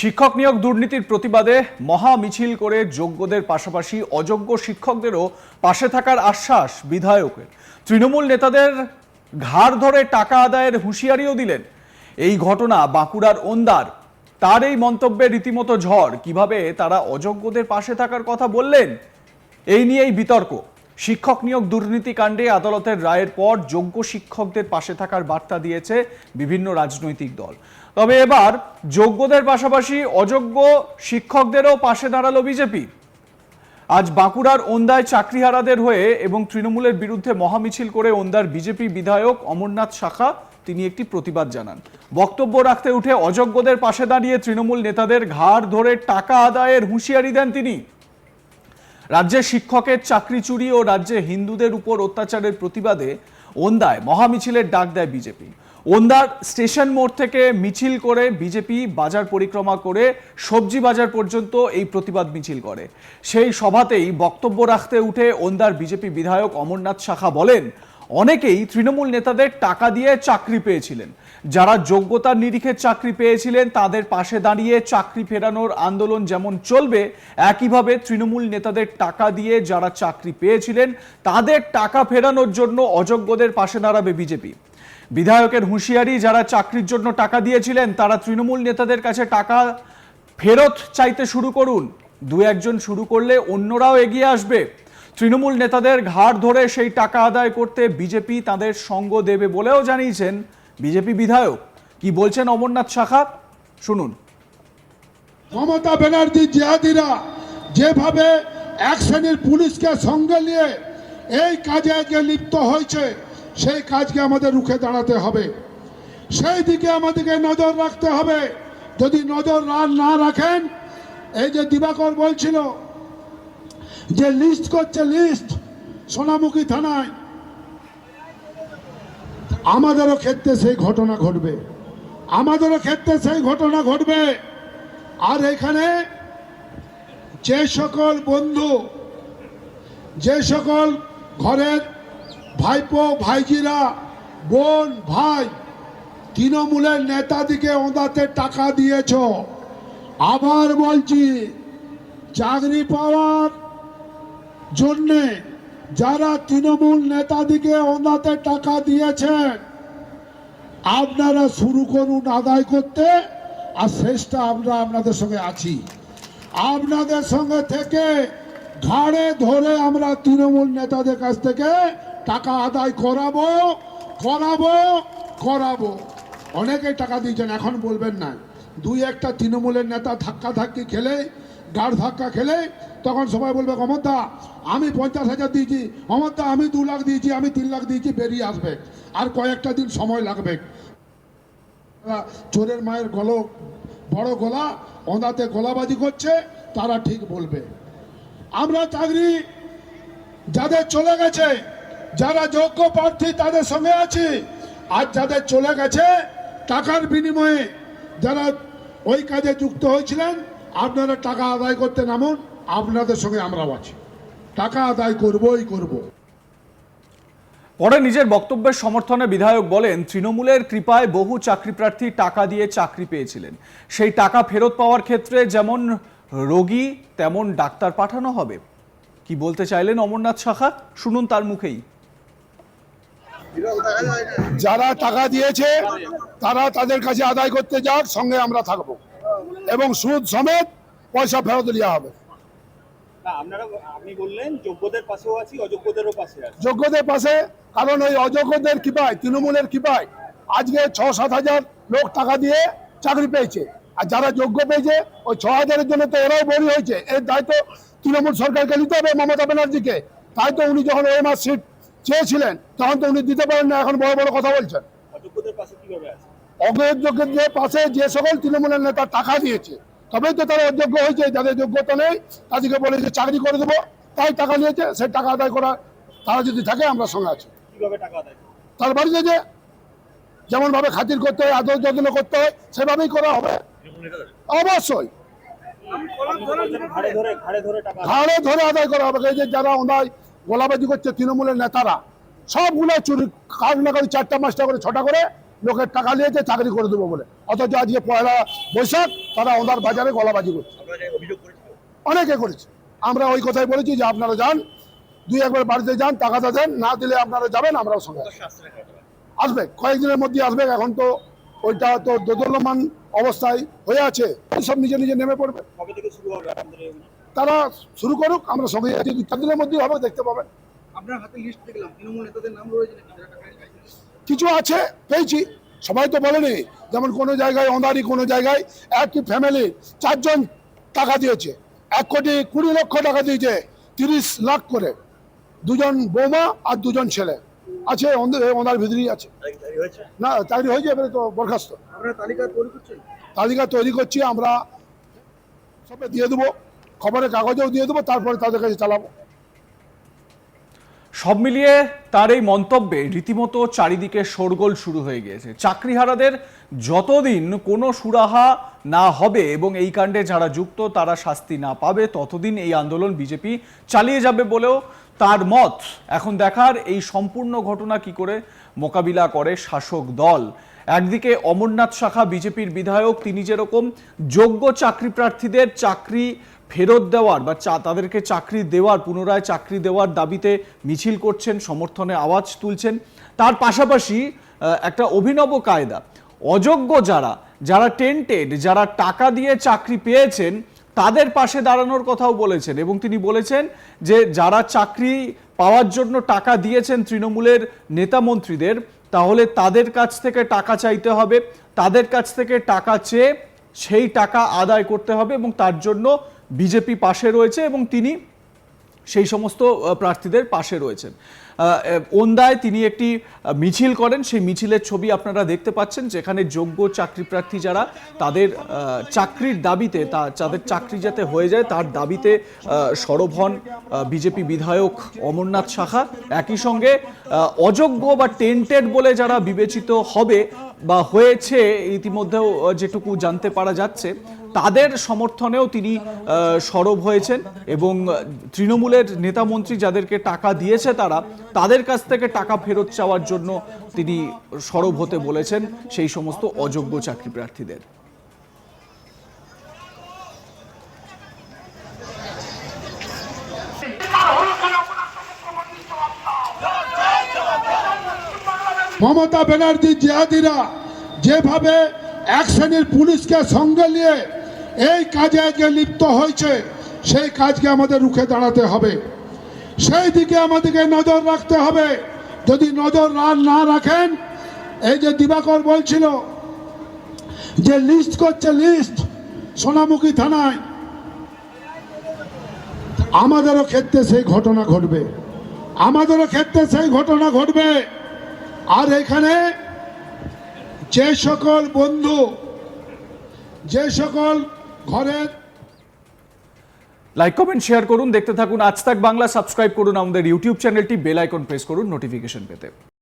শিক্ষক নিয়োগ দুর্নীতির প্রতিবাদে মহা মিছিল করে যোগ্যদের পাশাপাশি অযোগ্য শিক্ষকদেরও পাশে থাকার আশ্বাস বিধায়কের। তৃণমূল নেতাদের ঘাড় ধরে টাকা আদায়ের হুঁশিয়ারিও দিলেন। এই ঘটনা বাঁকুড়ার ওন্দার। তার এই মন্তব্যে রীতিমতো ঝড়। কীভাবে তারা অযোগ্যদের পাশে থাকার কথা বললেন? এই নিয়েই বিতর্ক। শিক্ষক নিয়োগ দুর্নীতি কাণ্ডে আদালতের রায়ের পর যোগ্য শিক্ষকদের পাশে থাকার বার্তা দিয়েছে বিভিন্ন রাজনৈতিক দল। তবে এবার যোগ্যদের পাশাপাশি অযোগ্য শিক্ষকদেরও পাশে দাঁড়াল বিজেপি। আজ বাঁকুড়ার ওন্দায় চাকরিহারাদের হয়ে এবং তৃণমূলের বিরুদ্ধে মহামিছিল করে ওন্দার বিজেপি বিধায়ক অমরনাথ শাখা তিনি একটি প্রতিবাদ জানান। বক্তব্য রাখতে উঠে অযোগ্যদের পাশে দাঁড়িয়ে তৃণমূল নেতাদের ঘাড় ধরে টাকা আদায়ের হুঁশিয়ারি দেন তিনি। রাজ্যে শিক্ষকের চাকরি চুরি ও রাজ্যে হিন্দুদের উপর অত্যাচারের প্রতিবাদে ওন্দায় মহামিছিলের ডাক দেয় বিজেপি। ওন্দার স্টেশন মোড় থেকে মিছিল করে বিজেপি বাজার পরিক্রমা করে সবজি বাজার পর্যন্ত এই প্রতিবাদ মিছিল করে। সেই সভাতেই বক্তব্য রাখতে উঠে ওন্দার বিজেপি বিধায়ক অমরনাথ শাখা বলেন অনেকেই তৃণমূল নেতাদের টাকা দিয়ে চাকরি পেয়েছিলেন। যারা যোগ্যতার নিরিখে চাকরি পেয়েছিলেন, তাদের পাশে দাঁড়িয়ে চাকরি ফেরানোর আন্দোলন যেমন চলবে, একইভাবে তৃণমূল নেতাদের টাকা দিয়ে যারা চাকরি পেয়েছিলেন, তাদের টাকা ফেরানোর জন্য অযোগ্যদের পাশে দাঁড়াবে বিজেপি। বিধায়কের হুঁশিয়ারি, যারা চাকরির জন্য টাকা দিয়েছিলেন, তারা তৃণমূল নেতাদের কাছে টাকা ফেরত চাইতে শুরু করুন। দু একজন শুরু করলে অন্যরাও এগিয়ে আসবে। তৃণমূল নেতাদের ঘাড় ধরে সেই টাকা আদায় করতে বিজেপি তাদের সঙ্গ দেবে বলেও জানিয়েছেন বিজেপি বিধায়ক। কি বলছেন অমরনাথ শাখা? শুনুন। মমতা ব্যানার্জি জিহাদিরা যেভাবে এক শ্রেণির পুলিশকে সঙ্গে নিয়ে এই কাজে আজকে লিপ্ত হয়েছে, সেই কাজকে আমাদের রুখে দাঁড়াতে হবে। সেই দিকে আমাদেরকে নজর রাখতে হবে। যদি নজর না রাখেন, এই যে দিবাকর বলছিল যে লিস্ট করছে লিস্ট সোনামুখী থানায়। আমাদেরও ক্ষেত্রে সেই ঘটনা ঘটবে। আমাদেরও ক্ষেত্রে সেই ঘটনা ঘটবে। আর এখানে যে সকল বন্ধু, যে সকল ঘরের ভাইপো, ভাইজিরা, বোন, ভাই, তৃণমূলের নেতাদিকে ওদাতে টাকা দিয়েছ। আবার বলছি, চাকরি পাওয়ার জন্যে যারা তৃণমূল নেতাদিকে ওনাতে টাকা দিয়েছেন, আপনারা শুরু করুন আদায় করতে, আর শেষটা আমরা আপনাদের সঙ্গে আছি। আপনাদের সঙ্গে থেকে ঘাড়ে ধরে আমরা তৃণমূল নেতাদের কাছ থেকে টাকা আদায় করাবো করাবো করাবো। অনেকে টাকা দিয়েছেন, এখন বলবেন না। দুই একটা তৃণমূলের নেতা ধাক্কা ধাক্কি খেলে গাড় ধাক্কা খেলে তখন সবাই বলবে, অমরদা, আমি পঞ্চাশ হাজার দিয়েছি। অমরদা, আমি দু লাখ দিয়েছি, আমি তিন লাখ দিয়েছি, বেরিয়ে আসবে। আর কয়েকটা দিন সময় লাগবে। চোরের মায়ের গল, বড় গলা অন্ধাতে গলাবাজি করছে, তারা ঠিক বলবে। আমরা চাকরি যাদের চলে গেছে, যারা যোগ্য প্রার্থী তাদের সঙ্গে আছি। আর যাদের চলে গেছে, টাকার বিনিময়ে যারা ওই কাজে যুক্ত হয়েছিলেন আপনারা টাকা আদায় করতে নামুন আপনাদের সঙ্গে আমরাও আছি। টাকা আদায় করবই করব। পরে নিজের বক্তব্যের সমর্থনে বিধায়ক বলেন তৃণমূলের কৃপায় বহু চাকরি প্রার্থী টাকা দিয়ে চাকরি পেয়েছিলেন। সেই টাকা ফেরত পাওয়ার ক্ষেত্রে যেমন রোগী তেমন ডাক্তার পাঠানো হবে। কি বলতে চাইলেন অমরনাথ শাখা? শুনুন তার মুখেই। যারা টাকা দিয়েছে তারা তাদের কাছে আদায় করতে যাক সঙ্গে আমরা থাকব। এবং সুদ সমেত পয়সা ফেরত দেওয়া হবে। না আপনারা আপনি বললেন যোগ্যদের পাশেও আছি অযোগ্যদেরও পাশে আছি। যোগ্যদের পাশে কারণ ওই অযোগ্যদের কৃপায় তৃণমূলের কৃপায় আজকে ছ সাত হাজার লোক টাকা দিয়ে চাকরি পেয়েছে। আর যারা যোগ্য পেয়েছে ওই ছ হাজারের জন্য তো ওরাও বড়ি হয়েছে। এর দায়িত্ব তৃণমূল সরকারকে নিতে হবে মমতা ব্যানার্জিকে। তাই তো উনি যখন ওএমআর সিট চেয়েছিলেন তখন তো উনি দিতে পারেন না এখন বড় বড় কথা বলছেন। অযোগ্যদের পাশে কীভাবে আছে? অযোগ্যদের পাশে যে সকল তৃণমূলের নেতা টাকা দিয়েছে তবেই তো তারা অযোগ্য হয়েছে যাদের যোগ্যতা নেই তাদেরকে বলেছে চাকরি করে দেবো তাই টাকা নিয়েছে সেই টাকা আদায় করা তারা যদি থাকে আমরা সঙ্গে আছি? তার বাড়িতে যে যেমন ভাবে খাতির করতে হয় আদর যত্ন করতে হয় সেভাবেই করা হবে। অবশ্যই। ঘাড়ে ধরে আদায় ঘাড়ে ধরে আদায় করা হবে এই যে যারা ওনায় গোলাবাজি করছে তৃণমূলের নেতারা সবগুলো চুরি কাজ না করে চারটা পাঁচটা করে ছটা করে লোকের টাকা নিয়েছে চাকরি করে দেবো বলে। অথচ আজকে পয়লা বৈশাখ তারা ওনার বাজারে গলাবাজি করছে। অনেকে করেছে। আমরা ওই কথাই বলেছি যে আপনারা যান দুই একবার বাড়িতে যান টাকাটা দেন না দিলে আপনারা যাবেন আমরাও সঙ্গে আসবে কয়েকদিনের মধ্যে আসবে এখন তো ওইটা তো দোদলমান অবস্থায় হয়ে আছে সব নিজে নিজে নেমে পড়বে? তারা শুরু করুক আমরা সঙ্গে আছি দু চার দিনের মধ্যেই হবে দেখতে পাবেন। আপনার হাতে লিস্ট দেখলাম তৃণমূল নেতাদের নাম রয়েছে কিছু আছে পেয়েছি। সবাই তো বলেনি যেমন কোনো জায়গায় অনারি কোনো জায়গায় একটি ফ্যামিলি চারজন টাকা দিয়েছে। এক কোটি কুড়ি লক্ষ টাকা দিয়েছে তিরিশ লাখ করে। দুজন বৌমা আর দুজন ছেলে। আছে ওনার ভিতরেই আছে। না চাকরি হয়েছে এবারে তো বরখাস্ত। তালিকা তৈরি করছেন তালিকা তৈরি করছি আমরা সবে দিয়ে দেবো খবরের কাগজেও দিয়ে দেবো তারপরে তাদের কাছে চালাবো। সব মিলিয়ে তার এই মন্তব্যে রীতিমতো চারিদিকে শোরগোল শুরু হয়ে গিয়েছে। চাকরিহারাদের যতদিন কোনো সুরাহা না হবে এবং এই কাণ্ডে যারা যুক্ত, তারা শাস্তি না পাবে, ততদিন এই আন্দোলন বিজেপি চালিয়ে যাবে বলেও তার মত। এখন দেখার এই সম্পূর্ণ ঘটনা কি করে মোকাবিলা করে শাসক দল? একদিকে অমরনাথ শাখা বিজেপির বিধায়ক, তিনি যেরকম যোগ্য চাকরি প্রার্থীদের চাকরি ফেরত দেওয়ার বা চা তাদেরকে চাকরি দেওয়ার, পুনরায় চাকরি দেওয়ার দাবিতে মিছিল করছেন, সমর্থনে আওয়াজ তুলছেন। তার পাশাপাশি একটা অভিনব কায়দা। অযোগ্য যারা যারা টেন্টেড, যারা টাকা দিয়ে চাকরি পেয়েছেন, তাদের পাশে দাঁড়ানোর কথাও বলেছেন এবং তিনি বলেছেন যে যারা চাকরি পাওয়ার জন্য টাকা দিয়েছেন তৃণমূলের নেতা মন্ত্রীদের, তাহলে তাদের কাছ থেকে টাকা চাইতে হবে। তাদের কাছ থেকে টাকা চেয়ে সেই টাকা আদায় করতে হবে এবং তার জন্য বিজেপি পাশে রয়েছে এবং তিনি সেই সমস্ত প্রার্থীদের পাশে রয়েছেন। ওন্দায় তিনি একটি মিছিল করেন। সেই মিছিলের ছবি আপনারা দেখতে পাচ্ছেন, যেখানে যোগ্য চাকরি প্রার্থী যারা, তাদের চাকরির দাবিতে, তা, যাদের চাকরি যাতে হয়ে যায়, তার দাবিতে সরব হন বিজেপি বিধায়ক অমরনাথ শাখা একই সঙ্গে অযোগ্য বা টেন্টেড বলে যারা বিবেচিত হবে বা হয়েছে, ইতিমধ্যেও যেটুকু জানতে পারা যাচ্ছে তাদের সমর্থনেও তিনি সরব হয়েছেন এবং তৃণমূলের নেতা মন্ত্রী যাদেরকে টাকা দিয়েছে তারা, তাদের কাছ থেকে টাকা ফেরত চাওয়ার জন্য তিনি সরব হতে বলেছেন সেই সমস্ত অযোগ্য চাকরি প্রার্থীদের। মমতা ব্যানার্জি জিহাদিরা যেভাবে এক শ্রেণির পুলিশকে সঙ্গে নিয়ে এই কাজে আজকে লিপ্ত হয়েছে, সেই কাজকে আমাদের রুখে দাঁড়াতে হবে। সেই দিকে আমাদেরকে নজর রাখতে হবে। যদি নজর না রাখেন, এই যে দিবাকর বলছিল যে লিস্ট করছে লিস্ট সোনামুখী থানায়, আমাদেরও ক্ষেত্রে সেই ঘটনা ঘটবে। আমাদেরও ক্ষেত্রে সেই ঘটনা ঘটবে। আর এখানে যে সকল বন্ধু, যে সকল ঘরের লাইক কমেন্ট শেয়ার করুন, দেখতে থাকুন। আজ তাক বাংলা সাবস্ক্রাইব করুন আমাদের ইউটিউব চ্যানেলটি বেল আইকন প্রেস করুন নোটিফিকেশন পেতে।